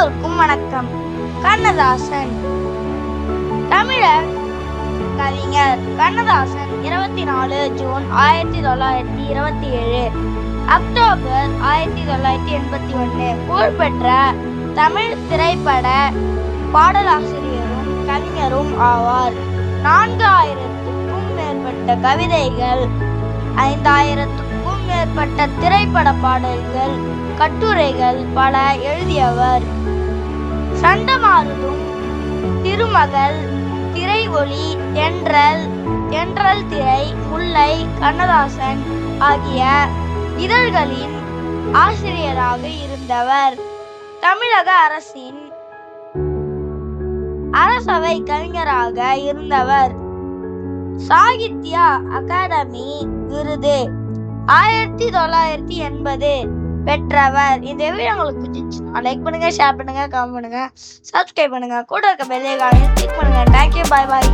எல்லோருக்கும் வணக்கம். கண்ணதாசன். தமிழர் கவிஞர் கண்ணதாசன் இருபத்தி நாலு ஜூன் ஆயிரத்தி தொள்ளாயிரத்தி இருபத்தி ஏழு அக்டோபர் ஆயிரத்தி தொள்ளாயிரத்தி எண்பத்தி ஒன்று புகழ்பெற்ற தமிழ் திரைப்பட பாடலாசிரியரும் கவிஞரும் ஆவார். நான்கு ஆயிரத்துக்கும் மேற்பட்ட கவிதைகள் ஐந்தாயிரத்துக்கும் மேற்பட்ட திரைப்பட பாடல்கள் கட்டுரைகள் பல எழுதியவர். சண்டமாருதும் திருமகள் திரை ஒளி என்றல் என்றல் திரை முல்லை கண்ணதாசன் ஆகிய இதழ்களின் ஆசிரியராக இருந்தவர். தமிழக அரசின் அரசவை கலைஞராக இருந்தவர். சாகித்யா அகாடமி விருது ஆயிரத்தி தொள்ளாயிரத்தி எண்பது. பெற்றவர். இந்த வீடியோ உங்களுக்கு பிடிச்சிச்சுன்னா லைக் பண்ணுங்க ஷேர் பண்ணுங்க கமெண்ட் பண்ணுங்க சப்ஸ்கிரைப் பண்ணுங்க. கூட இருக்க பெல்லைக்கான கிளிக் பண்ணுங்க. தேங்க்யூ பாய் பாய்